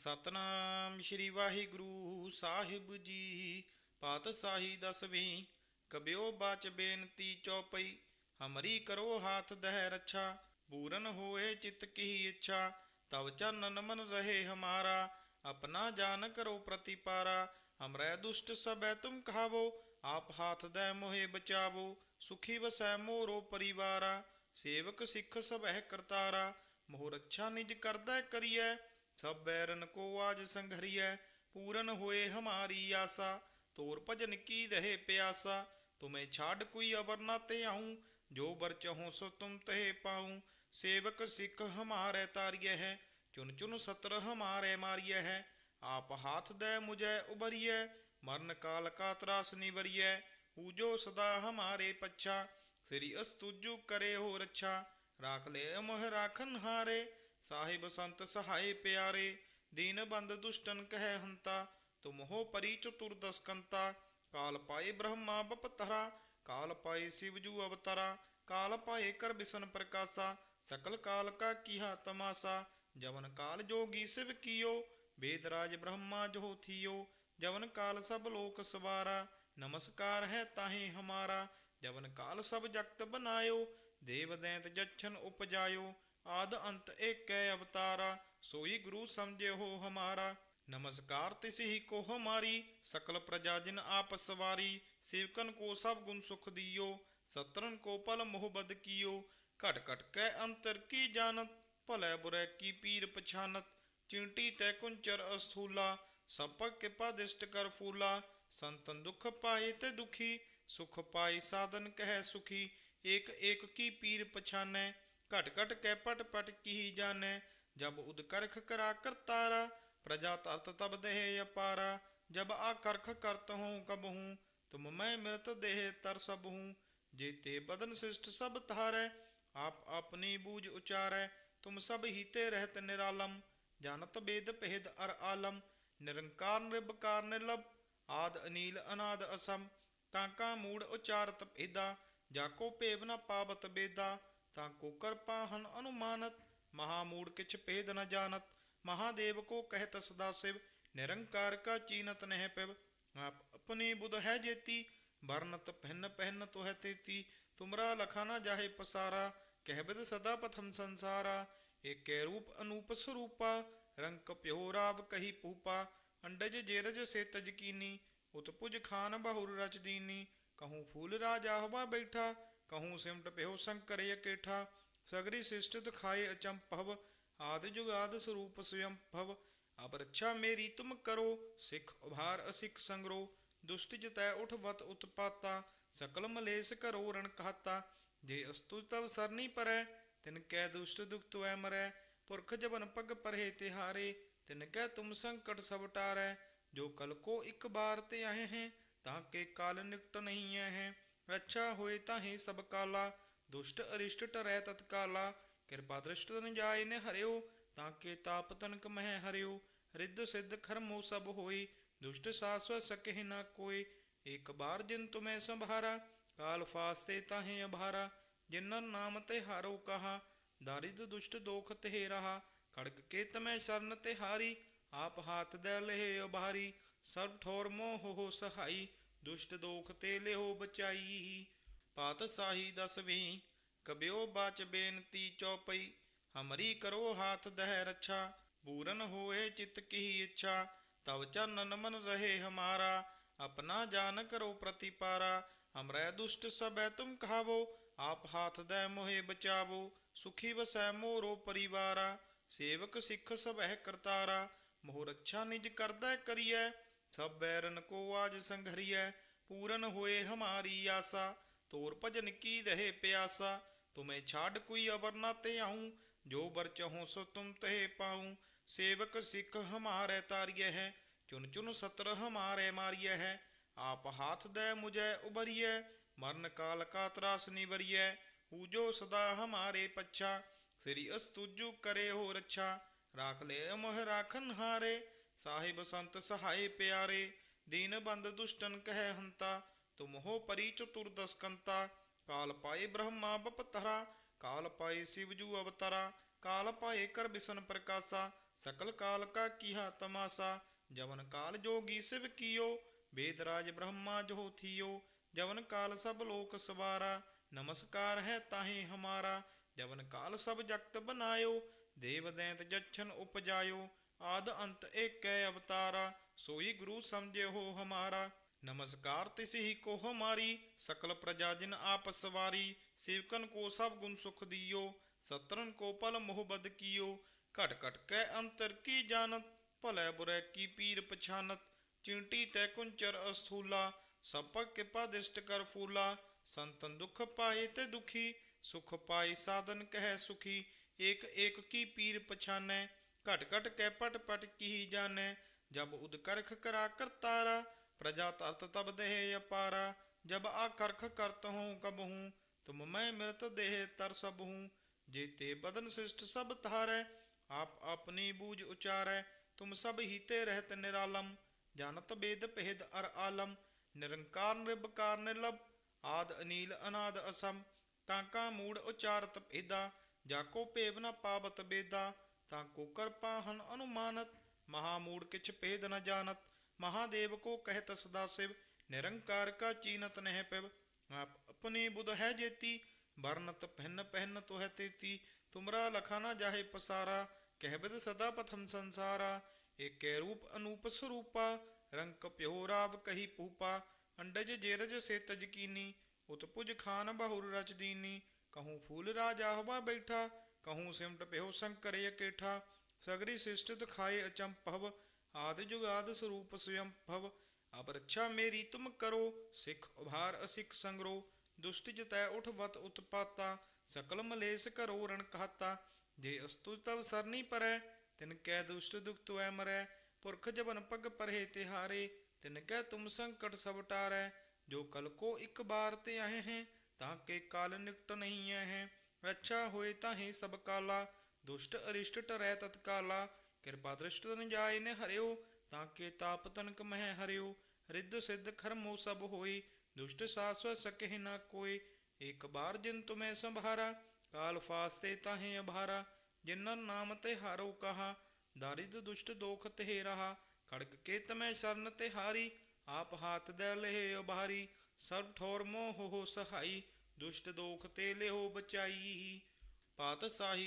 ਸਤਨਾਮ ਸ਼੍ਰੀ ਵਾਹਿਗੁਰੂ ਸਾਹਿਬ ਜੀ। ਪਾਤਸ਼ਾਹੀ ਦਸਵੀਂ, ਕਬਿਓ ਬਾਚ ਬੇਨਤੀ ਚੌਪਈ, ਹਮਰੀ ਕਰੋ ਹਾਥ ਦਹਿ ਰੱਛਾ, ਪੂਰਨ ਹੋਏ ਚਿਤ ਕੀ ਇੱਛਾ, ਤਵ ਚਰਨਨ ਮਨ ਰਹੇ ਹਮਾਰਾ, ਆਪਣਾ ਜਾਨ ਕਰੋ ਪ੍ਰਤੀਪਾਰਾ, ਹਮਰੇ ਦੁਸ਼ਟ ਸਭੈ ਤੁਮ ਕਹਾਵੋ ਆਪ ਹਾਥ ਦੈ ਮੋਹਿ ਬਚਾਵੋ, ਸੁਖੀ ਵਸੈ ਮੋਰੋ ਪਰਿਵਾਰਾ, ਸੇਵਕ ਸਿੱਖ ਸਭੈ ਕਰਤਾਰਾ, ਮੋਹ ਰੱਛਾ ਨਿਜ ਕਰਦਾ ਕਰੀਐ ਸਭ ਬੈਰਨ ਕੋ ਆਜ ਸੰਘਰੀਐ, ਪੂਰਨ ਹੋਏ ਹਮਾਰੀ ਆਸਾ। ਤੋਰ ਭਜਨ ਕੀ ਰਹੇ ਪਿਆਸਾ, ਤੁਮੇ ਛਾੜ ਕੋਈ ਅਵਰ ਨਾ ਤੇ ਆਉ। ਜੋ ਬਰ ਚਹੋ ਸੋ ਤੁਮ ਤਹਿ ਪਾਉ। ਸੇਵਕ ਸਿੱਖ ਹਮਾਰੇ ਤਾਰੀਏ ਹੈ ਚੁਨ ਚੁਨ ਸਤਰ ਹਮਾਰੇ ਮਾਰੀਏ ਹੈ। ਆਪ ਹਾਥ ਦੇ ਮੁਝੇ ਉਬਰੀਏ ਮਰਨ ਕਾਲ ਕਾ ਤਰਾਸ ਨਿਵਰੀਏ ਪੂਜੋ ਸਦਾ ਹਮਾਰੇ ਪੱਛਾ, ਸ੍ਰੀ ਅਸਤੁਜੂ ਕਰੇ ਹੋ ਰੱਛਾ ਰਾਖ ਲੈ ਮੋਹ ਰਾਖਨ ਹਾਰੇ ਸਾਹਿਬ ਸੰਤ ਸਹਾਈ ਪਿਆਰੇ, ਦੀਨ ਬੰਦ ਦੁਸ਼ਟਨ ਕਹਿ ਹੰਤਾ, ਤੁਮ ਹੋ ਪਰੀ ਚਤੁਰ ਦਸਕੰਤਾ, ਕਾਲ ਪਾਏ ਬ੍ਰਹਮਾ ਬਪਤਰਾ, ਕਾਲ ਪਾਏ ਸਿਵਜੂ ਅਵਤਰਾ, ਕਾਲ ਪਾਏ ਕਰ ਬਿਸਨ ਪ੍ਰਕਾਸ਼ਾ, ਸਕਲ ਕਾਲ ਕਾ ਕੀਹਾ ਤਮਾਸਾ, ਜਵਨ ਕਾਲ ਜੋਗੀ ਸਿਵ ਕੀਓ, ਵੇਦ ਰਾਜ ਬ੍ਰਹਮਾ ਜੋ ਥੀਓ, ਜਵਨ ਕਾਲ ਸਭ ਲੋਕ ਸਵਾਰਾ, ਨਮਸਕਾਰ ਹੈ ਤਾਹੇ ਹਮਾਰਾ, ਜਵਨ ਕਾਲ ਸਭ ਜਗਤ ਬਨਾਇਓ, ਦੇਵ ਦੈਂਤ ਜਛਨ ਉਪਜਾਇਓ ਆਦ ਅੰਤ ਏਕੈ ਅਵਤਾਰਾ, ਸੋਈ ਗੁਰੂ ਸਮਝੇ ਹੋ ਹਮਾਰਾ। ਨਮਸਕਾਰ ਤਿਸ ਹੀ ਕੋ ਹਮਾਰੀ, ਸਕਲ ਪ੍ਰਜਾ ਜਿਨ ਆਪ ਸਵਾਰੀ। ਸੇਵਕਨ ਕੋ ਸਭ ਗੁਣ ਸੁਖ ਦਿਓ ਸਤਰਨ ਕੋ ਪਲ ਮੁਹਬਦ ਕੀਓ। ਘਟ ਘਟ ਕੈ ਅੰਤਰ ਕੀ ਜਾਣਤ, ਭਲੇ ਬੁਰੇ ਕੀ ਪੀਰ ਪਛਾਨਤ। ਚਿੰਟੀ ਤੈ ਕੁੰਚਰ ਅਸਥੂਲਾ ਸਪਕ ਕਿਪਾ ਦਿਸ਼ਟ ਕਰ ਫੂਲਾ। ਸੰਤਨ ਦੁਖ ਪਾਏ ਤੇ ਦੁਖੀ, ਸੁਖ ਪਾਈ ਸਾਧਨ ਕਹਿ ਸੁਖੀ। ਏਕ ਏਕ ਕੀ ਪੀਰ ਪਛਾਨੈ ਘਟ ਘਟ ਕੈ ਪਟ ਪਟ ਕੀ ਜਾਣੈ, ਜਬ ਉਦ ਕਰਖ ਕਰਾ ਕਰਤਾਰਾ, ਪ੍ਰਜਾ ਤਰਤ ਤਬ ਦੇਹ ਅਪਾਰਾ, ਜਬ ਆ ਕਰਖ ਕਰਤ ਹੂੰ ਕਬ ਹੂੰ, ਤੁਮ ਮੈਂ ਮਿਰਤ ਦੇਹ ਤਰ ਸਭ ਹੂੰ ਜੀਤੇ ਬਦਨ ਸਿਸ਼ਟ ਸਭ ਧਾਰੈ, ਆਪ ਆਪਣੀ ਬੂਝ ਉਚਾਰੈ, ਤੁਮ ਸਭ ਹੀਤੇ ਰਹਿਤ ਨਿਰਾਲਮ, ਜਾਣਤ ਬੇਦ ਭੇਦ ਅਰ ਆਲਮ, ਨਿਰੰਕਾਰ ਨਿਰਭਕਾਰ ਨਿਰਲਭ, ਆਦ ਅਨੀਲ ਅਨਾਦ ਅਸਮ, ਤਾਂ ਕਾ ਮੂੜ ਉਚਾਰਤ ਭੇਦਾ, ਜਾ ਕੋ ਭੇਵ ਪਾਵਤ ਬੇਦਾ ਤਾਂ ਕੋ ਕਰਪਾ ਹਨ ਅਨੁਮਾਨਤ ਮਹਾ ਮੂੜ ਕਿਛ ਭੇਦ ਨ ਜਾਣਤ, ਮਹਾਦੇਵ ਕੋ ਕਹਿਤ ਸਦਾ ਸਿਵ, ਨਿਰੰਕਾਰ ਕਾ ਚੀਨਤ ਨਹਿ ਪਿਵ। ਆਪ ਆਪਣੀ ਬੁਧ ਹੈ ਜੇਤੀ, ਵਰਨਤ ਪਹਿਨ ਪਹਿਨ ਤੋਹਿ ਤੇਤੀ। ਤੁਮਰਾ ਲਖਾ ਨਾ ਜਾਹੇ ਪਸਾਰਾ ਕਹਿਬਦ ਸਦਾ ਪਥਮ ਸੰਸਾਰਾ। ਏਕੇ ਰੂਪ ਅਨੂਪ ਸਰੂਪਾ, ਰੰਕ ਪਿਓ ਰਾਵ ਕਹੀ ਪੂਪਾ ਅੰਡਜ ਜੇਰਜ ਸੇ ਤਜਕੀਨੀ ਉਤਪੁਜ ਖਾਨ ਬਹੁਰ ਰਚ ਦੀਨੀ। ਕਹੂੰ ਫੂਲ ਰਾਜਾ ਹਵਾ ਬੈਠਾ ਕਹੂੰ ਸਿਮਟ ਪਿਓ ਸ਼ੰਕਰ ਇਕੇਠਾ ਸਗਰੀ ਸਿਸ਼ਟ ਦਿਖਾਏ ਅਚੰਭਵ ਆਦ ਜੁਗਾਦ ਸਰੂਪ ਸਵਯੰ ਭਵ ਅਬ ਰੱਛਾ ਮੇਰੀ ਤੁਮ ਕਰੋ ਸਿੱਖ ਉਭਾਰ ਅਸਿੱਖ ਸੰਗਰੋ ਦੁਸ਼ਟ ਜਤੈ ਉਠ ਵਤ ਉਤਪਾਤਾ ਸਕਲ ਮਲੇਸ ਕਰੋ ਰਣ ਕਹਾਤਾ ਜੇ ਅਸਤੁ ਤਵ ਸਰਨੀ ਪਰੈ ਤਿਨ ਕੈ ਦੁਸ਼ਟ ਦੁਖ ਤੁਐ ਮਰੈ ਪੁਰਖ ਜਬਨ ਪਗ ਪਰਹੇ ਤਿਹਾਰੇ ਤਿਨ ਕੈ ਤੁਮ ਸੰਕਟ ਸਭ ਟਾਰੈ ਜੋ ਕਲ ਕੋ ਇੱਕ ਬਾਰ ਤੇ ਆਏ ਹੈ ਤਾਂ ਕੇ ਕਾਲ ਨਿਕਟ ਨਹੀਂ ਹੈ ਰੱਛਾ ਹੋਏ ਤਾਹੇ ਸਭ ਕਾਲਾ, ਦੁਸ਼ਟ ਅਰਿਸ਼ਟ ਟਰੈ ਤਤਕਾਲਾ ਕਿਰਪਾ ਦ੍ਰਿਸ਼ਟ ਤਨ ਜਾਏ ਨੇ ਹਰਿਓ, ਤਾਂ ਕੇ ਤਾਪ ਤਨਕ ਮਹਿ ਹਰਿਓ। ਰਿੱਧ ਸਿੱਧ ਖਰਮੋ ਸਭ ਹੋਈ, ਦੁਸ਼ਟ ਸਾਸਵ ਸਕਹਿ ਨਾ ਕੋਈ। ਇੱਕ ਬਾਰ ਜਿਨ ਤੁਮੈ ਸੰਭਾਰਾ, ਕਾਲ ਫਾਸਤੇ ਤਾਹੇ ਅਭਾਰਾ। ਜਿਨਨ ਨਾਮ ਤੇ ਹਾਰੋ ਕਹਾ, ਦਾਰਿਦ ਦੁਸ਼ਟ ਦੋਖ ਤੇ ਰਹਾ। ਖੜਗ ਕੇ ਤਮੈ ਸ਼ਰਨ ਤੇ ਹਾਰੀ ਆਪ ਹਾਥ ਦੇ ਲਹਿ ਅਭਾਰੀ। ਸਭ ਠੋਰ ਮੋਹ ਹੋ ਸਹਾਈ। ਦੁਸ਼ਟ ਦੋਖ ਤੇ ਲਿਓ ਬਚਾਈ। ਪਾਤਸ਼ਾਹੀ ਦਸਵੀਂ ਕਬਿਓ ਬਾਚ ਬੇਨਤੀ ਚੌਪਈ। ਹਮਰੀ ਕਰੋ ਹਾਥ ਦਹਿ ਰੱਛਾ, ਪੂਰਨ ਹੋਏ ਚਿਤ ਕੀ ਇੱਛਾ। ਤਵ ਚਰਨਨ ਮਨ ਰਹੇ ਹਮਾਰਾ, ਆਪਣਾ ਜਾਨ ਕਰੋ ਪ੍ਰਤੀਪਾਰਾ। ਹਮਰੇ ਦੁਸ਼ਟ ਸਬੈ ਤੁਮ ਕਹਾਵੋ, ਆਪ ਹਾਥ ਦੈ ਮੋਹਿ ਬਚਾਵੋ। ਸੁਖੀ ਵਸੈ ਮੋਰੋ ਪਰਿਵਾਰਾ, ਸੇਵਕ ਸਿੱਖ ਸਭੈ ਕਰਤਾਰਾ। ਮੋਹ ਰੱਛਾ ਨਿਜ ਕਰਦਾ ਕਰੀਐ ਸਭ ਬੈਰਨ ਕੋ ਆਜ ਸੰਘਰੀਐ, ਪੂਰਨ ਹੋਏ ਹਮਾਰੀ ਆਸਾ। ਤੋਰ ਭਜਨ ਕੀ ਰਹੇ ਪਿਆਸਾ, ਤੁਮੇ ਛਾੜ ਕੋਈ ਅਵਰ ਨਾ ਤੇ ਆਉ। ਜੋ ਬਰ ਚਹੋ ਸੋ ਤੁਮ ਤਹਿ ਪਾਉ। ਸੇਵਕ ਸਿੱਖ ਹਮਾਰੇ ਤਾਰੀਏ ਹੈ, ਚੁਨ ਚੁਨ ਸਤਰ ਹਮਾਰੇ ਮਾਰੀਏ ਹੈ। ਆਪ ਹਾਥ ਦੇ ਮੁਝੇ ਉਬਰੀਏ ਮਰਨ ਕਾਲ ਕਾ ਤਰਾਸ ਨਿਵਰੀਏ ਪੂਜੋ ਸਦਾ ਹਮਾਰੇ ਪੱਛਾ, ਸ੍ਰੀ ਅਸਤੁਜੂ ਕਰੇ ਹੋ ਰੱਛਾ ਰਾਖ ਲੈ ਮੋਹ ਰਾਖਨ ਹਾਰੇ ਸਾਹਿਬ ਸੰਤ ਸਹਾਈ ਪਿਆਰੇ, ਦੀਨ ਬੰਦ ਦੁਸ਼ਟਨ ਕਹਿ ਹੰਤਾ, ਤੁਮ ਹੋ ਪਰੀ ਚਤੁਰ ਦਸਕੰਤਾ, ਕਾਲ ਪਾਏ ਬ੍ਰਹਮਾ ਬਪਤਰਾ, ਕਾਲ ਪਾਏ ਸਿਵਜੂ ਅਵਤਰਾ, ਕਾਲ ਪਾਏ ਕਰ ਬਿਸਨ ਪ੍ਰਕਾਸ਼ਾ, ਸਕਲ ਕਾਲ ਕਾ ਕੀਹਾ ਤਮਾਸਾ, ਜਵਨ ਕਾਲ ਜੋਗੀ ਸਿਵ ਕੀਓ, ਵੇਦ ਰਾਜ ਬ੍ਰਹਮਾ ਜੋ ਥੀਓ, ਜਵਨ ਕਾਲ ਸਭ ਲੋਕ ਸਵਾਰਾ, ਨਮਸਕਾਰ ਹੈ ਤਾਹੇ ਹਮਾਰਾ, ਜਵਨ ਕਾਲ ਸਭ ਜਗਤ ਬਨਾਇਓ, ਦੇਵ ਦੈਂਤ ਜਛਨ ਉਪਜਾਇਓ ਆਦ ਅੰਤ ਏਕੈ ਅਵਤਾਰਾ, ਸੋਈ ਗੁਰੂ ਸਮਝੇ ਹੋ ਹਮਾਰਾ। ਨਮਸਕਾਰ ਤਿਸ ਹੀ ਕੋ ਹਮਾਰੀ, ਸਕਲ ਪ੍ਰਜਾ ਜਿਨ ਆਪ ਸਵਾਰੀ। ਸੇਵਕਨ ਕੋ ਸਭ ਗੁਣ ਸੁਖ ਦਿਓ ਸਤਰਨ ਕੋ ਪਲ ਮੋਹ ਕੀਓ। ਘਟ ਘਟ ਕੈ ਅੰਤਰ ਕੀ ਜਾਣਤ, ਭਲੇ ਬੁਰੇ ਕੀ ਪੀਰ ਪਛਾਨਤ। ਚਿੰਟੀ ਤੈ ਕੁੰਚਰ ਅਸਥੂਲਾ ਸਪਕ ਕਿਪਾ ਦਿਸ਼ਟ ਕਰ ਫੂਲਾ। ਸੰਤਨ ਦੁਖ ਪਾਏ ਤੇ ਦੁਖੀ, ਸੁਖ ਪਾਈ ਸਾਧਨ ਕਹਿ ਸੁਖੀ। ਏਕ ਏਕ ਕੀ ਪੀਰ ਪਛਾਨੈ ਘਟ ਘਟ ਕੈ ਪਟ ਪਟ ਕੀ ਜਾਣੈ, ਜਬ ਉਦ ਕਰਾ ਕਰਤਾਰਾ, ਪ੍ਰਜਾ ਤਰਤ ਤਬ ਦੇਹ ਅਪਾਰਾ, ਜਬ ਆ ਕਰਖ ਕਰਤ ਹੂੰ ਕਬ ਹੂੰ ਤੁਮ ਮੈਂ ਮਿਰਤ ਦੇਹ ਤਰ ਸਭ ਹੂੰ ਜੀਤੇ ਬਦਨ ਸਿਸ਼ਟ ਸਭ ਧਾਰੈ, ਆਪ ਆਪਣੀ ਬੂਝ ਉਚਾਰੈ, ਤੁਮ ਸਭ ਹੀਤੇ ਰਹਿਤ ਨਿਰਾਲਮ, ਜਾਣਤ ਬੇਦ ਭੇਦ ਅਰ ਆਲਮ, ਨਿਰੰਕਾਰ ਨਿਰਭਕਾਰ ਨਿਰਲਭ, ਆਦ ਅਨੀਲ ਅਨਾਦ ਅਸਮ, ਤਾਂ ਕਾ ਮੂੜ ਉਚਾਰਤ ਭੇਦਾ, ਜਾ ਕੋ ਭੇਵ ਬੇਦਾ ਤਾਂ ਕੋ ਕਰਪਾ ਹਨ ਅਨੁਮਾਨਤ ਮਹਾ ਮੂੜ ਕਿਛ ਭੇਦ ਨ ਜਾਣਤ, ਮਹਾਦੇਵ ਕੋ ਕਹਿਤ ਸਦਾ ਸਿਵ, ਨਿਰੰਕਾਰ ਕਾ ਚੀਨਤ ਨਹਿ ਪਿਵ। ਆਪ ਆਪਣੀ ਬੁਧ ਹੈ ਜੇਤੀ, ਵਰਨਤ ਪਹਿਨ ਪਹਿਨ ਤੋ ਹੈ ਤੇਤੀ। ਤੁਮਰਾ ਲਖਾ ਨ ਜਾਹੇ ਪਸਾਰਾ ਕਹਿਬਦ ਸਦਾ ਪਥਮ ਸੰਸਾਰਾ। ਏਕੇ ਰੂਪ ਅਨੂਪ ਸਰੂਪਾ, ਰੰਕ ਪਿਓ ਰਾਵ ਕਹੀ ਪੂਪਾ ਅੰਡਜ ਜੇਰਜ ਸੇ ਤਜਕੀਨੀ ਉਤਪੁਜ ਖਾਨ ਬਹੁਰ ਰਚ ਦੀਨੀ। ਕਹੂੰ ਫੂਲ ਰਾਜਾ ਹਵਾ ਬੈਠਾ ਕਹੂੰ ਸਿਮਟ ਪਿਓ ਸ਼ੰਕਰ ਇਕੇਠਾ ਸਗਰੀ ਸਿਸ਼ਟ ਦਿਖਾਏ ਅਚੰਭਵ ਆਦਿ ਜੁਗਾਦ ਸਰੂਪ ਸਵਯੰ ਭਵ ਅਬ ਰੱਛਾ ਮੇਰੀ ਤੁਮ ਕਰੋ ਸਿੱਖ ਉਭਾਰ ਅਸਿੱਖ ਸੰਗਰੋ ਦੁਸ਼ਟ ਜਤੈ ਉਠ ਵਤ ਉਤਪਾਤਾ ਸਕਲ ਮਲੇਸ ਕਰੋ ਰਣ ਕਹਾਤਾ ਜੇ ਅਸਤੁ ਤਵ ਸਰਨੀ ਪਰੈ ਤਿਨ ਕੈ ਦੁਸ਼ਟ ਦੁਖ ਤੁਐ ਮਰੈ ਪੁਰਖ ਜਬਨ ਪਗ ਪਰਹੇ ਤਿਹਾਰੇ ਤਿਨ ਕੈ ਤੁਮ ਸੰਕਟ ਸਭ ਟਾਰੈ ਜੋ ਕਲ ਕੋ ਇੱਕ ਬਾਰ ਤੇ ਆਏ ਹੈ ਤਾਂ ਕੇ ਕਾਲ ਨਿਕਟ ਨਹੀਂ ਹੈ ਰੱਛਾ ਹੋਏ ਤਾਹੇ ਸਭ ਕਾਲਾ, ਦੁਸ਼ਟ ਅਰਿਸ਼ਟ ਟਰੈ ਤਤਕਾਲਾ ਕਿਰਪਾ ਦ੍ਰਿਸ਼ਟ ਤਨ ਜਾਏ ਨੇ ਹਰਿਓ, ਤਾਂ ਕੇ ਤਾਪ ਤਨਕ ਮਹਿ ਹਰਿਓ। ਰਿੱਧ ਸਿੱਧ ਖਰਮੋ ਸਭ ਹੋਈ ਦੁਸ਼ਟ ਸਾਸਵ ਸਕਹਿ ਨਾ ਕੋਈ ਇੱਕ ਬਾਰ ਜਿਨ ਤੁਮੈ ਸੰਭਾਰਾ, ਕਾਲ ਫਾਸਤੇ ਤਾਹੇ ਅਭਾਰਾ। ਜਿਨਨ ਨਾਮ ਤੇ ਹਾਰੋ ਕਹਾ, ਦਾਰਿਦ ਦੁਸ਼ਟ ਦੋਖ ਤੇ ਰਹਾ। ਖੜਕ ਕੇ ਤਮੈ ਸ਼ਰਨ ਤੇ ਹਾਰੀ, ਆਪ ਹਾਥ ਦੇ ਲਹਿ ਅਭਾਰੀ। ਸਭ ਠੋਰ ਮੋਹ ਹੋ ਸਹਾਈ ਦੁਸ਼ਟ ਦੋਖ ਤੇ ਲਿਓ ਬਚਾਈ। ਪਾਤ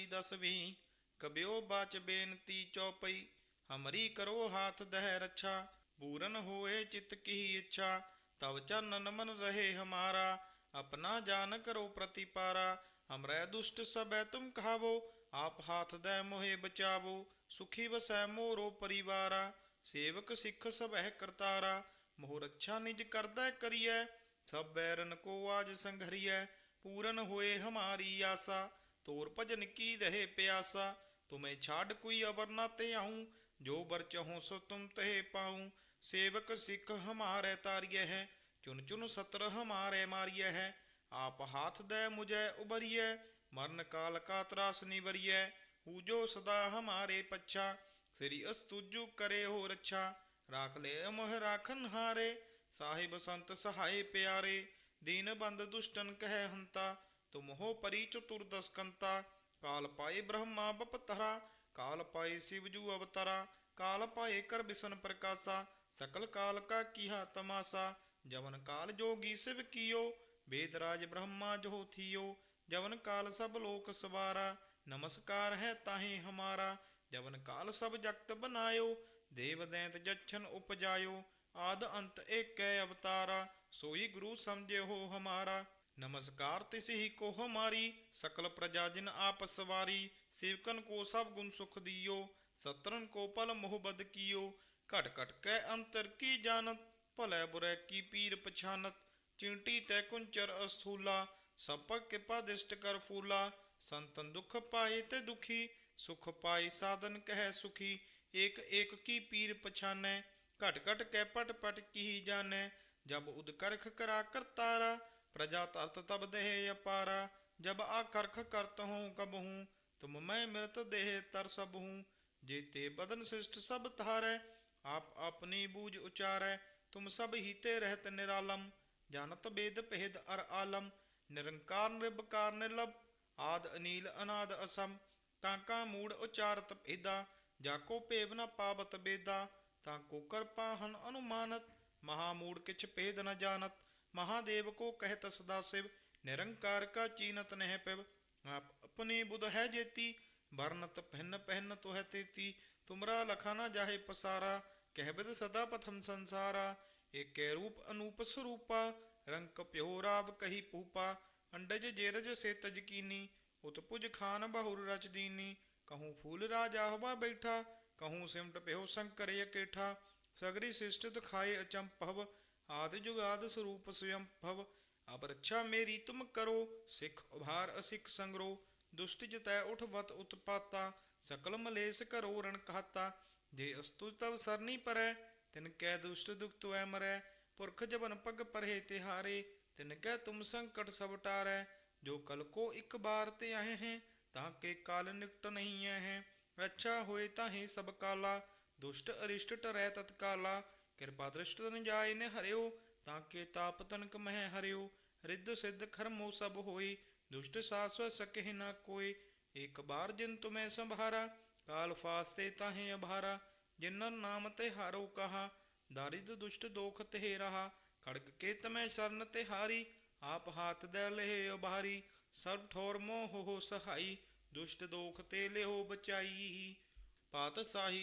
ਦਸਵੀਂ ਕਬਿਓ ਬਾਚ ਬੇਨਤੀ ਚੌਪਈ। ਹਮਰੀ ਕਰੋ ਹਾਥ ਦਹਿ ਰੱਛਾ, ਪੂਰਨ ਹੋਏ ਚਿਤ ਕੀ ਇੱਛਾ। ਤਵ ਚਰਨ ਮਨ ਰਹੇ ਹਮਾਰਾ, ਆਪਣਾ ਜਾਨ ਕਰੋ ਪ੍ਰਤੀਪਾਰਾ। ਹਮਰੇ ਦੁਸ਼ਟ ਸਬੈ ਤੁਮ ਕਹਾਵੋ ਆਪ ਹਾਥ ਦੈ ਮੋਹਿ ਬਚਾਵੋ। ਸੁਖੀ ਵਸੈ ਮੋਰੋ ਪਰਿਵਾਰਾ, ਸੇਵਕ ਸਿੱਖ ਸਭੈ ਕਰਤਾਰਾ। ਮੋਹ ਰੱਛਾ ਨਿਜ ਕਰਦਾ ਕਰੀਐ ਸਭ ਬੈਰਨ ਕੋ ਆਜ ਸੰਘਰੀਐ, ਪੂਰਨ ਹੋਏ ਹਮਾਰੀ ਆਸਾ। ਤੋਰ ਭਜਨ ਕੀ ਰਹੇ ਪਿਆਸਾ, ਤੁਮੇ ਛਾੜ ਕੋਈ ਅਵਰ ਨਾ ਤੇ ਆਉ। ਜੋ ਬਰ ਚਹੋ ਸੋ ਤੁਮ ਤਹਿ ਪਾਉ। ਸੇਵਕ ਸਿੱਖ ਹਮਾਰੇ ਤਾਰੀਏ ਹੈ, ਚੁਨ ਚੁਨ ਸਤਰ ਹਮਾਰੇ ਮਾਰੀਏ ਹੈ। ਆਪ ਹਾਥ ਦੇ ਮੁਝੇ ਉਬਰੀਏ ਮਰਨ ਕਾਲ ਕਾ ਤਰਾਸ ਨਿਵਰੀਏ ਹੂਜੋ ਸਦਾ ਹਮਾਰੇ ਪੱਛਾ, ਸ੍ਰੀ ਅਸਤੁਜੂ ਕਰੇ ਹੋ ਰੱਛਾ ਰਾਖ ਲੈ ਮੋਹ ਰਾਖਨ ਹਾਰੇ ਸਾਹਿਬ ਸੰਤ ਸਹਾਏ ਪਿਆਰੇ, ਦੀਨ ਬੰਦ ਦੁਸ਼ਟਨ ਕਹਿ ਹੰਤਾ, ਤੁਮ ਹੋ ਪਰੀ ਚਤੁਰ ਦਸਕੰਤਾ, ਕਾਲ ਪਾਏ ਬ੍ਰਹਮਾ ਬਪਤਰਾ, ਕਾਲ ਪਾਏ ਸਿਵ ਜੂ ਅਵਤਰਾ, ਕਾਲ ਪਾਏ ਕਰ ਬਿਸਨ ਪ੍ਰਕਾਸ਼ਾ, ਸਕਲ ਕਾਲ ਕਾ ਕੀਹਾ ਤਮਾਸਾ, ਜਵਨ ਕਾਲ ਜੋਗੀ ਸਿਵ ਕੀਓ, ਵੇਦ ਰਾਜ ਬ੍ਰਹਮਾ ਜੋ ਥੀਓ, ਜਵਨ ਕਾਲ ਸਭ ਲੋਕ ਸਵਾਰਾ, ਨਮਸਕਾਰ ਹੈ ਤਾਹੇ ਹਮਾਰਾ, ਜਵਨ ਕਾਲ ਸਭ ਜਗਤ ਬਨਾਇਓ, ਦੇਵ ਦੈਂਤ ਜਛਨ ਉਪਜਾਇਓ ਆਦ ਅੰਤ ਏਕੈ ਅਵਤਾਰਾ, ਸੋਈ ਗੁਰੂ ਸਮਝਿਓ ਹਮਾਰਾ। ਨਮਸਕਾਰ ਤਿਸ ਕੋ ਹਮਾਰੀ, ਸਕਲ ਪ੍ਰਜਾ ਜਿਨ ਆਪ ਸਵਾਰੀ। ਸੇਵਕਨ ਕੋ ਸਭ ਗੁਣ ਸੁਖ ਦਿਓ ਸਤਰਨ ਕੋ ਪਲ ਮੋਹ ਕੀਓ। ਘਟ ਘਟ ਕੈ ਅੰਤਰ ਕੀ ਜਾਣਤ, ਭਲੇ ਬੁਰੇ ਕੀ ਪੀਰ ਪਛਾਨਤ। ਚਿੰਟੀ ਤੈ ਕੁੰਚਰ ਅਸਥੂਲਾ ਸਪਕ ਕਿਪਾ ਦਿਸ਼ਟ ਕਰ ਫੂਲਾ। ਸੰਤਨ ਦੁਖ ਪਾਏ ਤੇ ਦੁਖੀ, ਸੁਖ ਪਾਈ ਸਾਧਨ ਕਹਿ ਸੁਖੀ। ਏਕ ਏਕ ਕੀ ਪੀਰ ਪਛਾਨੈ ਘਟ ਘਟ ਕੈ ਪਟ ਪਟ ਕੀ ਜਾਣੈ, ਜਬ ਉਦ ਕਰਾ ਕਰਤਾਰਾ, ਪ੍ਰਜਾ ਤਰਤ ਤਬ ਦੇਹ ਅਪਾਰਾ, ਜਬ ਆ ਕਰਤ ਹੂੰ ਕਬ ਤੁਮ ਮੈਂ ਮਿਰਤ ਦੇਹ ਤਰ ਸਭ ਹੂੰ ਜੀਤੇ ਬਦਨ ਸਿਸ਼ਟ ਸਭ ਧਾਰੈ, ਆਪ ਆਪਣੀ ਬੂਝ ਉਚਾਰੈ, ਤੁਮ ਸਭ ਹੀਤੇ ਰਹਿਤ ਨਿਰਾਲਮ, ਜਾਣਤ ਬੇਦ ਭੇਦ ਅਰ ਆਲਮ, ਨਿਰੰਕਾਰ ਨਿਰਭਕਾਰ ਨਿਰਲਭ, ਆਦ ਅਨੀਲ ਅਨਾਦ ਅਸਮ, ਤਾਂ ਕਾ ਮੂੜ ਉਚਾਰਤ ਭੇਦਾ ਜਾਕੋ ਭੇਵ ਨ ਪਾਵਤ ਬੇਦਾ ਤਾਂ ਕੋ ਕਰਪਾ ਹਨ ਅਨੁਮਾਨਤ, ਮਹਾਮੂੜ ਕਿਛ ਭੇਦ ਨ ਜਾਣਤ, ਮਹਾਦੇਵ ਕੋ ਕਹਿਤ ਸਦਾ ਸਿਵ, ਨਿਰੰਕਾਰ ਕਾ ਚੀਨਤ ਨਹਿ ਪਿਵ, ਆਪ ਆਪਣੀ ਬੁਧ ਹੈ ਜੇਤੀ, ਵਰਨਤ ਪਹਿਨ ਪਹਿਨ ਤੋ ਹੈ ਤੇਤੀ, ਤੁਮਰਾ ਲਖਾ ਨ ਜਾਹੇ ਪਸਾਰਾ, ਕਹਿ ਸਦਾ ਪਥਮ ਸੰਸਾਰਾ, ਏਕੇ ਰੂਪ ਅਨੂਪ ਸਰੂਪਾ ਰੰਗ ਕਪਿਓ ਰਾਵ ਕਹੀ ਪੂਪਾ ਅੰਡਜ ਜੇਰਜ ਸੇ ਤਜਕੀਨੀ ਉਤਪੁਜ ਖਾਨ ਬਹੁਰ ਰਚ ਦੀਨੀ, ਕਹੂੰ ਫੂਲ ਰਾਜਾ ਹਵਾ ਬੈਠਾ ਕਹੂੰ ਸਿਮਟ ਪਿਓ ਸ਼ੰਕਰ ਇਕੇਠਾ ਸਗਰੀ ਸਿਸ਼ਟ ਦਿਖਾਏ ਅਚੰਭਵ ਆਦਿ ਜੁਗਾਦ ਸਰੂਪ ਸਵਯੰ ਭਵ ਅਬ ਰੱਛਾ ਮੇਰੀ ਤੁਮ ਕਰੋ ਸਿੱਖ ਉਭਾਰ ਅਸਿੱਖ ਸੰਗਰੋ ਦੁਸ਼ਟ ਜਤੈ ਉਠਵਤ ਉਤਪਾਤਾ ਸਕਲ ਮਲੇਸ ਕਰੋ ਰਣ ਕਹਾਤਾ ਜੇ ਅਸਤੁ ਤਵ ਸਰਨੀ ਪਰੈ ਤਿਨ ਕੈ ਦੁਸ਼ਟ ਦੁਖ ਤੁਐ ਮਰੈ ਪੁਰਖ ਜਬਨ ਪਗ ਪਰਹੇ ਤਿਹਾਰੇ ਤਿਨ ਕੈ ਤੁਮ ਸੰਕਟ ਸਭ ਟਾਰੈ ਜੋ ਕਲ ਕੋ ਇੱਕ ਬਾਰ ਤੇ ਆਏ ਹੈ ਤਾਂ ਕੇ ਕਾਲ ਨਿਕਟ ਨਹੀਂ ਹੈ ਰੱਛਾ ਹੋਏ ਤਾਹੇ ਸਭ ਕਾਲਾ, ਦੁਸ਼ਟ ਅਰਿਸ਼ਟ ਟਰੈ ਤਤਕਾਲਾ ਕਿਰਪਾ ਦ੍ਰਿਸ਼ਟ ਤਨ ਜਾਏ ਨੇ ਹਰਿਓ, ਤਾਂ ਕੇ ਤਾਪ ਤਨਕ ਮਹਿ ਹਰਿਓ। ਰਿੱਧ ਸਿੱਧ ਖਰਮੋ ਸਭ ਹੋਈ, ਦੁਸ਼ਟ ਸਾਸਵ ਸਕਹਿ ਨਾ ਕੋਈ। ਇੱਕ ਬਾਰ ਜਿਨ ਤੁਮੈ ਸੰਭਾਰਾ, ਕਾਲ ਫਾਸਤੇ ਤਾਹੇ ਅਭਾਰਾ। ਜਿਨਨ ਨਾਮ ਤੇ ਹਾਰੋ ਕਹਾ, ਦਾਰਿਦ ਦੁਸ਼ਟ ਦੋਖ ਤੇ ਰਹਾ। ਖੜਕ ਕੇ ਤਮੈ ਸ਼ਰਨ ਤੇ ਹਾਰੀ, ਆਪ ਹਾਥ ਦੇ ਲਹਿ ਅਭਾਰੀ। ਸਭ ਠੋਰ ਮੋਹ ਹੋ ਸਹਾਈ। ਦੁਸ਼ਟ ਦੋਖ ਤੇ ਲਿਓ ਬਚਾਈ। ਪਾਤ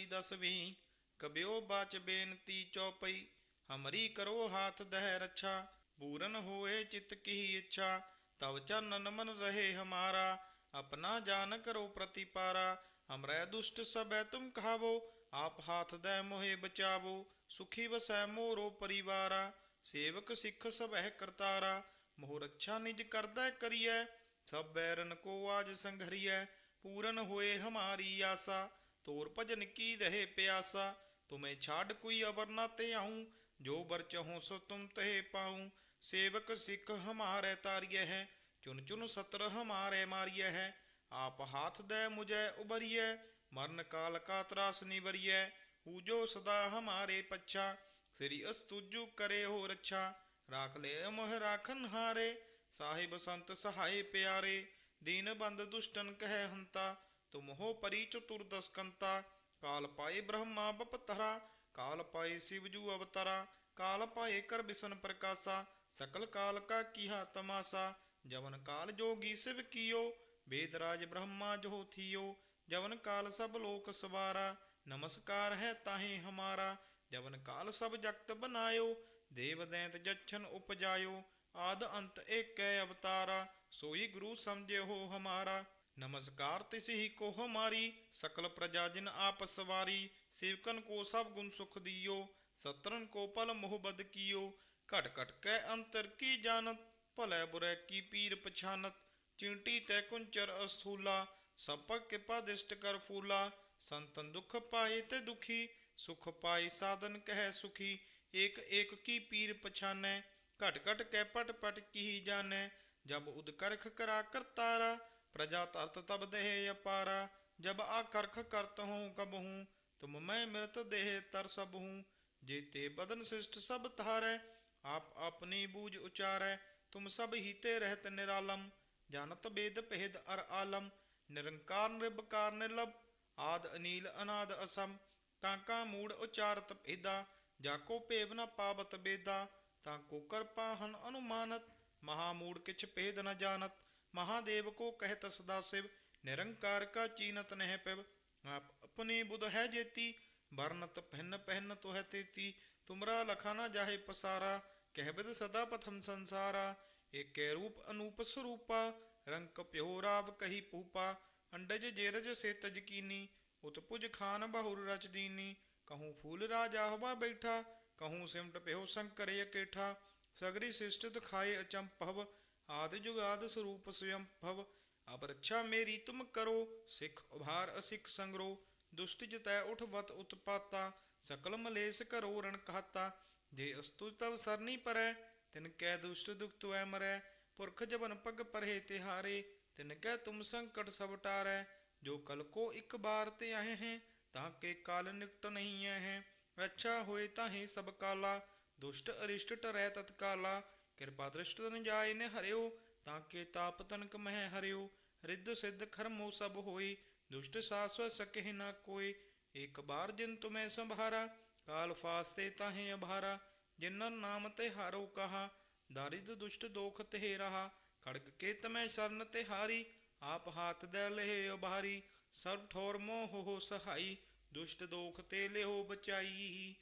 ਦਸਵੀਂ, ਕਬਿਓ ਬਾਚ ਬੇਨਤੀ ਚੌਪਈ। ਹਮਰੀ ਕਰੋ ਹਾਥ ਦਹਿ ਰੱਛਾ, ਪੂਰਨ ਹੋਏ ਚਿਤ ਕੀ ਇੱਛਾ। ਤਵ ਚਰਨ ਮਨ ਰਹੇ ਹਮਾਰਾ, ਆਪਣਾ ਜਾਨ ਕਰੋ ਪ੍ਰਤੀਪਾਰਾ। ਹਮਰੇ ਦੁਸ਼ਟ ਸਭੈ ਤੁਮ ਕਹਾਵੋ ਆਪ ਹਾਥ ਦੈ ਮੋਹਿ ਬਚਾਵੋ। ਸੁਖੀ ਵਸੈ ਮੋਰੋ ਪਰਿਵਾਰਾ, ਸੇਵਕ ਸਿੱਖ ਸਭੈ ਕਰਤਾਰਾ। ਮੋਹ ਰੱਛਾ ਨਿਜ ਕਰਦਾ ਕਰੀਐ ਸਭ ਬੈਰਨ ਕੋ ਆਜ ਸੰਘਰੀਐ, ਪੂਰਨ ਹੋਏ ਹਮਾਰੀ ਆਸਾ। ਤੋਰ ਭਜਨ ਕੀ ਰਹੇ ਪਿਆਸਾ, ਤੁਮੇ ਛਾੜ ਕੋਈ ਅਵਰ ਨਾ ਤੇ ਆਉ ਜੋ ਬਰ ਚਹੋ ਸੋ ਤੁਮ ਤਹਿ ਪਾਉ। ਸੇਵਕ ਸਿੱਖ ਹਮਾਰੇ ਤਾਰਿਐ ਹੈ, ਚੁਨ ਚੁਨ ਸਤਰ ਹਮਾਰੇ ਮਾਰਿਐ ਹੈ। ਆਪ ਹਾਥ ਦੇ ਮੁਝੈ ਉਬਰੀਐ ਮਰਨ ਕਾਲ ਕਾ ਤਰਾਸ ਨਿਵਰੀਐ। ਪੂਜੋ ਸਦਾ ਹਮਾਰੇ ਪੱਛਾ, ਸ੍ਰੀ ਅਸਤੁਜੂ ਕਰੇ ਹੋ ਰੱਛਾ ਰਾਖ ਲੈ ਮੋਹ ਰਾਖਨ ਹਾਰੇ ਸਾਹਿਬ ਸੰਤ ਸਹਾਏ ਪਿਆਰੇ, ਦੀਨ ਬੰਦ ਦੁਸ਼ਟਨ ਕਹਿ ਹੰਤਾ, ਤੁਮ ਹੋ ਪਰੀ ਚਤੁਰਦਸ ਕੰਤਾ ਕਾਲ ਪਾਏ ਬ੍ਰਹਮਾ ਬਪਤਰਾ, ਕਾਲ ਪਾਏ ਸਿਵਜੂ ਅਵਤਰਾ, ਕਾਲ ਪਾਏ ਕਰ ਬਿਸਨ ਪ੍ਰਕਾਸ਼ਾ, ਸਕਲ ਕਾਲ ਕਾ ਕੀਹਾ ਤਮਾਸਾ, ਜਵਨ ਕਾਲ ਜੋਗੀ ਸਿਵ ਕੀਓ, ਵੇਦ ਰਾਜ ਬ੍ਰਹਮਾ ਜੋ ਥੀਓ, ਜਵਨ ਕਾਲ ਸਭ ਲੋਕ ਸਵਾਰਾ, ਨਮਸਕਾਰ ਹੈ ਤਾਹੇ ਹਮਾਰਾ, ਜਵਨ ਕਾਲ ਸਭ ਜਗਤ ਬਨਾਇਓ, ਦੇਵ ਦੈਂਤ ਜਛਨ ਉਪਜਾਇਓ ਆਦ ਅੰਤ ਏਕੈ ਅਵਤਾਰਾ, ਸੋਈ ਗੁਰੂ ਸਮਝੇ ਹੋ ਹਮਾਰਾ। ਨਮਸਕਾਰ ਤਿਸ ਹੀ ਕੋ ਹਮਾਰੀ, ਸਕਲ ਪ੍ਰਜਾ ਜਿਨ ਆਪ ਸਵਾਰੀ। ਸੇਵਕਨ ਕੋ ਸਭ ਗੁਣ ਸੁਖ ਦਿਓ ਸਤਰਨ ਕੋ ਪਲ ਮੋਹ ਕੀਓ। ਘਟ ਘਟ ਕੈ ਅੰਤਰ ਕੀ ਜਾਣਤ, ਭਲੇ ਬੁਰੇ ਕੀ ਪੀਰ ਪਛਾਨਤ। ਚਿੰਟੀ ਤੈ ਕੁੰਚਰ ਅਸਥੂਲਾ ਸਪਕ ਕਿਪਾ ਦਿਸ਼ਟ ਕਰ ਫੂਲਾ। ਸੰਤਨ ਦੁਖ ਪਾਏ ਤੇ ਦੁਖੀ, ਸੁਖ ਪਾਈ ਸਾਧਨ ਕਹਿ ਸੁਖੀ। ਏਕ ਏਕ ਕੀ ਪੀਰ ਪਛਾਨੈ ਘਟ ਘਟ ਕੈ ਪਟ ਪਟ ਕੀ ਜਾਣੈ, ਜਬ ਉਦ ਕਰਾ ਕਰਤਾਰਾ, ਪ੍ਰਜਾ ਤਰਤ ਤਬ ਦੇਹ ਅਪਾਰਾ, ਜਬ ਆ ਕਰਖ ਕਰਤ ਹੂੰ ਕਬ ਹੂੰ, ਤੁਮ ਮੈਂ ਮਿਰਤ ਦੇਹ ਤਰ ਸਭ ਹੂੰ ਜੀਤੇ ਬਦਨ ਸਿਸ਼ਟ ਸਭ ਤਾਰੈ ਆਪ ਆਪਣੀ ਬੂਝ ਉਚਾਰੈ, ਤੁਮ ਸਭ ਹੀਤੇ ਰਹਿਤ ਨਿਰਾਲਮ, ਜਾਣਤ ਬੇਦ ਭੇਦ ਅਰ ਆਲਮ, ਨਿਰੰਕਾਰ ਨਿਰਭਕਾਰ ਨਿਰਲਭ, ਆਦ ਅਨੀਲ ਅਨਾਦ ਅਸਮ, ਤਾਂ ਕਾ ਮੂੜ ਉਚਾਰਤ ਭੇਦਾ ਜਾਕੋ ਭੇਵ ਨ ਪਾਵਤ ਬੇਦਾ ਤਾਂ ਕੋ ਕਰਪਾ ਹਨ ਅਨੁਮਾਨਤ ਮਹਾਮੂੜ ਕਿਛ ਭੇਦ ਨ ਜਾਣਤ, ਮਹਾਦੇਵ ਕੋ ਕਹਿਤ ਸਦਾ ਸਿਵ, ਨਿਰੰਕਾਰ ਕਾ ਚੀਨਤ ਨਹਿ ਪਿਵ। ਆਪ ਆਪਣੀ ਬੁਧ ਹੈ ਜੇਤੀ, ਵਰਨਤ ਪਹਿਨ ਪਹਿਨ ਤੋ ਹੈ ਤੇਤੀ। ਤੁਮਰਾ ਲਖਾ ਨਾ ਜਾਹੇ ਪਸਾਰਾ, ਕਹਿ ਸਦਾ ਪਥਮ ਸੰਸਾਰਾ। ਏਕੇ ਰੂਪ ਅਨੂਪ ਸਰੂਪਾ, ਰੰਕ ਕਪਿਓ ਰਾਵ ਕਹੀ ਪੂਪਾ। ਅੰਡਜ ਜੇਰਜ ਸੇ ਤਜਕੀਨੀ ਉਤਪੁਜ ਖਾਨ ਬਹੁਰ ਰਚ ਦੀਨੀ। ਕਹੂੰ ਫੂਲ ਰਾਜਾ ਹਵਾ ਬੈਠਾ ਕਹੂੰ ਸਿਮਟ ਪਿਓ ਸ਼ੰਕਰ ਇਕੇਠਾ ਸਗਰੀ ਸਿਸ਼ਟ ਦਿਖਾਏ ਅਚੰਭਵ ਆਦਿ ਜੁਗਾਦ ਸਰੂਪ ਸਵਯੰ ਭਵ ਅਬ ਰੱਛਾ ਮੇਰੀ ਤੁਮ ਕਰੋ ਸਿੱਖ ਉਭਾਰ ਅਸਿੱਖ ਸੰਗਰੋ ਦੁਸ਼ਟ ਜਤੈ ਉਠਵਤ ਉਤਪਾਤਾ ਸਕਲ ਮਲੇਸ ਕਰੋ ਰਣ ਕਹਾਤਾ ਜੇ ਅਸਤੁ ਤਵ ਸਰਨੀ ਪਰੈ ਤਿਨ ਕੈ ਦੁਸ਼ਟ ਦੁਖ ਤੁਐ ਮਰੈ ਪੁਰਖ ਜਬਨ ਪਗ ਪਰਹੇ ਤਿਹਾਰੇ ਤਿਨ ਕੈ ਤੁਮ ਸੰਕਟ ਸਭ ਟਾਰੈ ਜੋ ਕਲ ਕੋ ਇੱਕ ਬਾਰ ਤੇ ਆਏ ਹੈ ਤਾਂ ਕੇ ਕਾਲ ਨਿਕਟ ਨਹੀਂ ਹੈ ਰੱਛਾ ਹੋਏ ਤਾਹੇ ਸਭ ਕਾਲਾ, ਦੁਸ਼ਟ ਅਰਿਸ਼ਟ ਟਰੈ ਤਤਕਾਲਾ ਕਿਰਪਾ ਦ੍ਰਿਸ਼ਟ ਤਨ ਜਾਏ ਨੇ ਹਰਿਓ, ਤਾਂ ਕੇ ਤਾਪ ਤਨਕ ਮਹਿ ਹਰਿਓ। ਰਿੱਧ ਸਿੱਧ ਖਰਮੋ ਸਭ ਹੋਈ, ਦੁਸ਼ਟ ਸਾਸਵ ਸਕਹਿ ਨਾ ਕੋਈ। ਇੱਕ ਬਾਰ ਜਿਨ ਤੁਮੈ ਸੰਭਾਰਾ, ਕਾਲ ਫਾਸਤੇ ਤਾਹੇ ਅਭਾਰਾ। ਜਿਨਨ ਨਾਮ ਤੇ ਹਾਰੋ ਕਹਾ, ਦਾਰਿਦ ਦੁਸ਼ਟ ਦੋਖ ਤੇ ਰਹਾ ਖੜਗ ਕੇ ਤਮੈ ਸ਼ਰਨ ਤੇ ਹਾਰੀ ਆਪ ਹਾਥ ਦੇ ਲਹਿ ਅਭਾਰੀ ਸਰਬ ਠੋਰ ਮੋਹ ਹੋ ਸਹਾਈ। ਦੁਸ਼ਟ ਦੋਖ ਤੇ ਲਿਓ ਬਚਾਈ।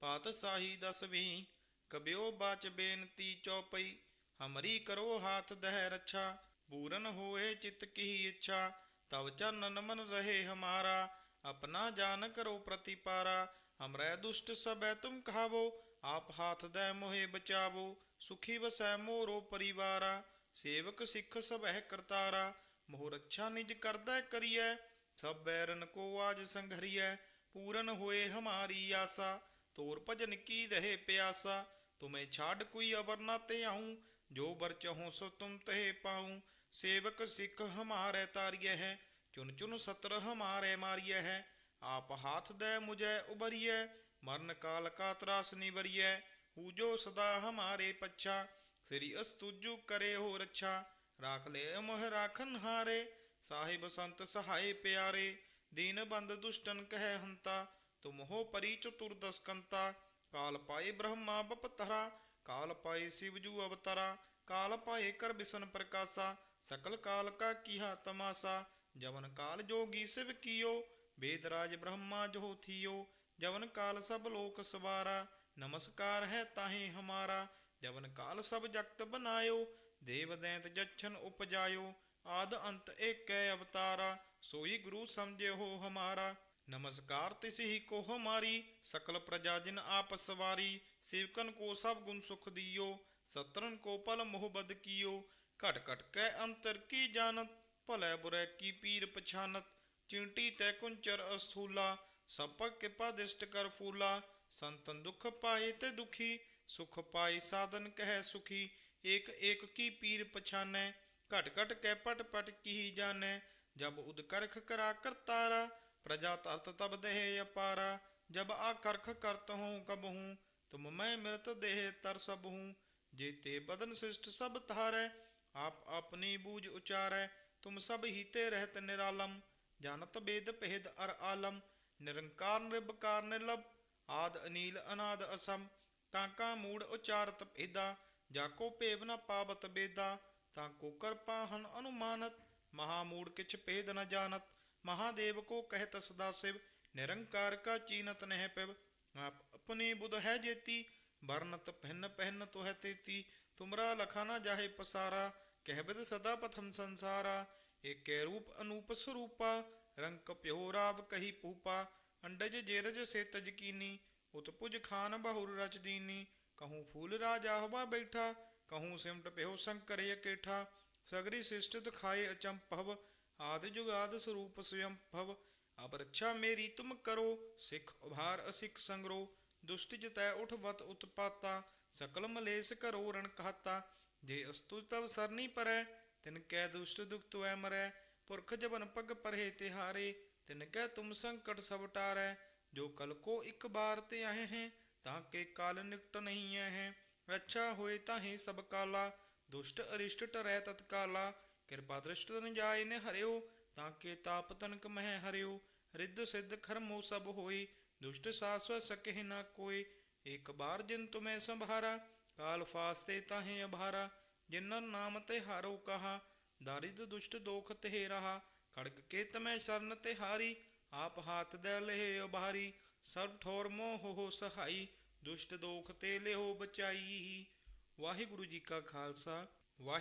ਪਾਤ ਸਾਹੀ ਦਸਵੀਂ ਕਬਿਓ ਬਾਚ ਬੇਨਤੀ ਚੌਪਈ। ਹਮਰੀ ਕਰੋ ਹਾਥ ਦਹਿ ਰੱਛਾ, ਪੂਰਨ ਹੋਏ ਚਿਤ ਕੀ ਇੱਛਾ। ਤਵ ਚਰਨਨ ਮਨ ਰਹੇ ਹਮਾਰਾ, ਆਪਣਾ ਜਾਨ ਕਰੋ ਪ੍ਰਤੀਪਾਰਾ। ਹਮਰੇ ਦੁਸ਼ਟ ਸਬੈ ਤੁਮ ਕਹਾਵੋ ਆਪ ਹਾਥ ਦੈ ਮੋਹਿ ਬਚਾਵੋ। ਸੁਖੀ ਵਸੈ ਮੋਰੋ ਪਰਿਵਾਰਾ, ਸੇਵਕ ਸਿੱਖ ਸਭੈ ਕਰਤਾਰਾ। ਮੋਹ ਰੱਛਾ ਨਿਜ ਕਰਦਾ ਕਰੀਐ ਸਭ ਬੈਰਨ ਕੋ ਆਜ ਸੰਘਰੀਐ, ਪੂਰਨ ਹੋਏ ਹਮਾਰੀ ਆਸਾ। ਤੋਰ ਭਜਨ ਕੀ ਰਹੇ ਪਿਆਸਾ, ਤੁਮੇ ਛਾੜ ਕੋਈ ਅਵਰ ਨਾ ਤੇ ਆਉ। ਜੋ ਬਰ ਚਹੋ ਸੋ ਤੁਮ ਤਹਿ ਪਾਉ। ਸੇਵਕ ਸਿੱਖ ਹਮਾਰੇ ਤਾਰਿਐ ਹੈ, ਚੁਨ ਚੁਨ ਸਤਰ ਹਮਾਰੇ ਮਾਰਿਐ ਹੈ। ਆਪ ਹਾਥ ਦੇ ਮੁਝੈ ਉਬਰੀਐ ਮਰਨ ਕਾਲ ਕਾ ਤਰਾਸ ਨਿਵਰੀਐ। ਹੂਜੋ ਸਦਾ ਹਮਾਰੇ ਪੱਛਾ, ਸ੍ਰੀ ਅਸਤੁਜੂ ਕਰੇ ਹੋ ਰੱਛਾ ਰਾਖ ਲੈ ਮੋਹ ਰਾਖਨ ਹਾਰੇ ਸਾਹਿਬ ਸੰਤ ਸਹਾਏ ਪਿਆਰੇ, ਦੀਨ ਬੰਦ ਦੁਸ਼ਟਨ ਕਹਿ ਹੰਤਾ, ਤੁਮ ਹੋ ਪਰੀ ਚਤੁਰ ਦਸਕੰਤਾ, ਕਾਲ ਪਾਏ ਬ੍ਰਹਮਾ ਬਪਤਰਾ, ਕਾਲ ਪਾਏ ਸਿਵਜੂ ਅਵਤਰਾ, ਕਾਲ ਪਾਏ ਕਰ ਬਿਸਨ ਪ੍ਰਕਾਸ਼ਾ, ਸਕਲ ਕਾਲ ਕਾ ਕੀਹਾ ਤਮਾਸਾ, ਜਵਨ ਕਾਲ ਜੋਗੀ ਸਿਵ ਕੀਓ, ਵੇਦ ਰਾਜ ਬ੍ਰਹਮਾ ਜੋ ਥੀਓ, ਜਵਨ ਕਾਲ ਸਭ ਲੋਕ ਸਵਾਰਾ, ਨਮਸਕਾਰ ਹੈ ਤਾਹੇ ਹਮਾਰਾ, ਜਵਨ ਕਾਲ ਸਭ ਜਗਤ ਬਨਾਇਓ, ਦੇਵ ਦੈਂਤ ਜਛਨ ਉਪਜਾਇਓ ਆਦ ਅੰਤ ਏਕੈ ਅਵਤਾਰਾ, ਸੋਈ ਗੁਰੂ ਸਮਝੇ ਹੋ ਹਮਾਰਾ। ਨਮਸਕਾਰ ਤਿਸ ਹੀ ਕੋ ਹਮਾਰੀ, ਸਕਲ ਪ੍ਰਜਾ ਜਿਨ ਆਪ ਸਵਾਰੀ। ਸੇਵਕਨ ਕੋ ਸਭ ਗੁਣ ਸੁਖ ਦਿਓ ਸਤਰਨ ਕੋ ਪਲ ਮੋਹ ਕੀਓ। ਘਟ ਘਟ ਕੈ ਅੰਤਰ ਕੀ ਜਾਣਤ, ਭਲੇ ਬੁਰੇ ਕੀ ਪੀਰ ਪਛਾਨਤ। ਚਿੰਟੀ ਤੈ ਕੁੰਚਰ ਅਸਥੂਲਾ ਸਪਕ ਕਿਪਾ ਦਿਸ਼ਟ ਕਰ ਫੂਲਾ। ਸੰਤਨ ਦੁਖ ਪਾਏ ਤੇ ਦੁਖੀ, ਸੁਖ ਪਾਏ ਸਾਧਨ ਕਹਿ ਸੁਖੀ। ਏਕ ਏਕ ਕੀ ਪੀਰ ਪਛਾਨੈ ਘਟ ਘਟ ਕੈ ਪਟ ਪਟ ਕੀ ਜਾਣੈ, ਜਬ ਉਦ ਕਰਾ ਕਰਤਾਰਾ, ਪ੍ਰਜਾ ਤਰਤ ਤਬ ਦੇਹ ਅਪਾਰਾ, ਜਬ ਆ ਕਰਖ ਕਰਤ ਹੂੰ ਕਬ ਹੂੰ, ਤੁਮ ਮੈਂ ਮਿਰਤ ਦੇਹ ਤਰ ਸਭ ਹੂੰ ਜੀਤੇ ਬਦਨ ਸਿਸ਼ਟ ਸਭ ਧਾਰੈ, ਆਪ ਆਪਣੀ ਬੂਝ ਉਚਾਰੈ, ਤੁਮ ਸਭ ਹੀਤੇ ਰਹਿਤ ਨਿਰਾਲਮ, ਜਾਣਤ ਬੇਦ ਭੇਦ ਅਰ ਆਲਮ, ਨਿਰੰਕਾਰ ਨਿਰਭਕਾਰ ਨਿਰਲਭ, ਆਦ ਅਨੀਲ ਅਨਾਦ ਅਸਮ, ਤਾਂ ਕਾ ਮੂੜ ਉਚਾਰਤ ਭੇਦਾ ਜਾਕੋ ਭੇਵ ਨ ਪਾਵਤ ਬੇਦਾ ਤਾਂ ਕੋ ਕਰਪਾ ਹਨ ਅਨੁਮਾਨਤ ਮਹਾ ਮੂੜ ਕਿਛ ਭੇਦ ਨ ਜਾਣਤ, ਮਹਾਦੇਵ ਕੋ ਕਹਿਤ ਸਦਾ ਸਿਵ, ਨਿਰੰਕਾਰ ਕਾ ਚੀਨਤ ਨਹਿ ਪਿਵ। ਆਪ ਆਪਣੀ ਬੁਧ ਹੈ ਜੇਤੀ, ਵਰਨਤ ਪਹਿਨ ਪਹਿਨ ਤੁਹੈ ਤੇਤੀ, ਤੁਮਰਾ ਲਖਾ ਨਾ ਜਾਹੇ ਪਸਾਰਾ ਕਹਿਬਦ ਸਦਾ ਪਥਮ ਸੰਸਾਰਾ। ਏਕੇ ਰੂਪ ਅਨੂਪ ਸਰੂਪਾ, ਰੰਕ ਕਪਿਓ ਰਾਵ ਕਹੀ ਪੂਪਾ ਅੰਡਜ ਜੇਰਜ ਸੇ ਤਜਕੀਨੀ ਉਤਪੁਜ ਖਾਨ ਬਹੁਰ ਰਚ ਦੀਨੀ, ਕਹੂੰ ਫੂਲ ਰਾਜਾ ਹਵਾ ਬੈਠਾ ਕਹੂੰ ਸਿਮਟ ਪਿਓ ਸ਼ੰਕਰ ਇਕੇਠਾ ਸਗਰੀ ਸਿਸ਼ਟ ਦਿਖਾਏ ਅਚੰਭਵ ਆਦ ਜੁਗਾਦ ਸਰੂਪ ਸਵਯੰ ਭਵ ਅਬ ਰੱਛਾ ਮੇਰੀ ਤੁਮ ਕਰੋ ਸਿੱਖ ਉਭਾਰ ਅਸਿੱਖ ਸੰਗਰੋ ਦੁਸ਼ਟ ਜਤੈ ਉਠ ਵਤ ਉਤਪਾਤਾ ਸਕਲ ਮਲੇਸ ਕਰੋ ਰਣ ਕਹਤਾ ਜੇ ਅਸਤੁ ਤਵ ਸਰਨੀ ਪਰੈ ਤਿਨ ਕੈ ਦੁਸ਼ਟ ਦੁਖ ਤੁਐ ਮਰੈ ਪੁਰਖ ਜਬਨ ਪਗ ਪਰਹੇ ਤਿਹਾਰੇ ਤਿਨ ਕੈ ਤੁਮ ਸੰਕਟ ਸਭ ਟਾਰੈ ਜੋ ਕਲ ਕੋ ਇੱਕ ਬਾਰ ਤੇ ਆਏ ਹੈ ਤਾਂ ਕੇ ਕਾਲ ਨਿਕਟ ਨਹੀਂ ਹੈ ਰੱਛਾ ਹੋਏ ਤਾਹੇ ਸਭ ਕਾਲਾ, ਦੁਸ਼ਟ ਅਰਿਸ਼ਟ ਟਰੈ ਤਤਕਾਲਾ ਕਿਰਪਾ ਦ੍ਰਿਸ਼ਟ ਤਨ ਜਾਏ ਨੇ ਹਰਿਓ, ਤਾਂ ਕੇ ਤਾਪ ਤਨਕ ਮਹਿ ਹਰਿਓ। ਰਿੱਧ ਸਿੱਧ ਖਰਮੋ ਸਭ ਹੋਈ, ਦੁਸ਼ਟ ਸਾਸਵ ਸਕਹਿ ਨਾ ਕੋਈ। ਇੱਕ ਬਾਰ ਜਿਨ ਤੁਮੈ ਸੰਭਾਰਾ, ਕਾਲ ਫਾਸਤੇ ਤਾਹੇ ਅਭਾਰਾ। ਜਿਨਨ ਨਾਮ ਤੇ ਹਾਰੋ ਕਹਾ, ਦਾਰਿਦ ਦੁਸ਼ਟ ਦੋਖ ਤੇ ਰਹਾ। ਖੜਗ ਕੇ ਤਮੈ ਸ਼ਰਨ ਤੇ ਹਾਰੀ ਆਪ ਹਾਥ ਦੇ ਲਹਿ ਅਭਾਰੀ। ਸਰਬ ਠੋਰ ਮੋਹ ਹੋ ਸਹਾਈ ਦੁਸ਼ਟ ਦੋਖ ਤੇ ਲਿਓ ਬਚਾਈ। ਵਾਹਿਗੁਰੂ ਜੀ ਕਾ ਖਾਲਸਾ ਵਾਹਿ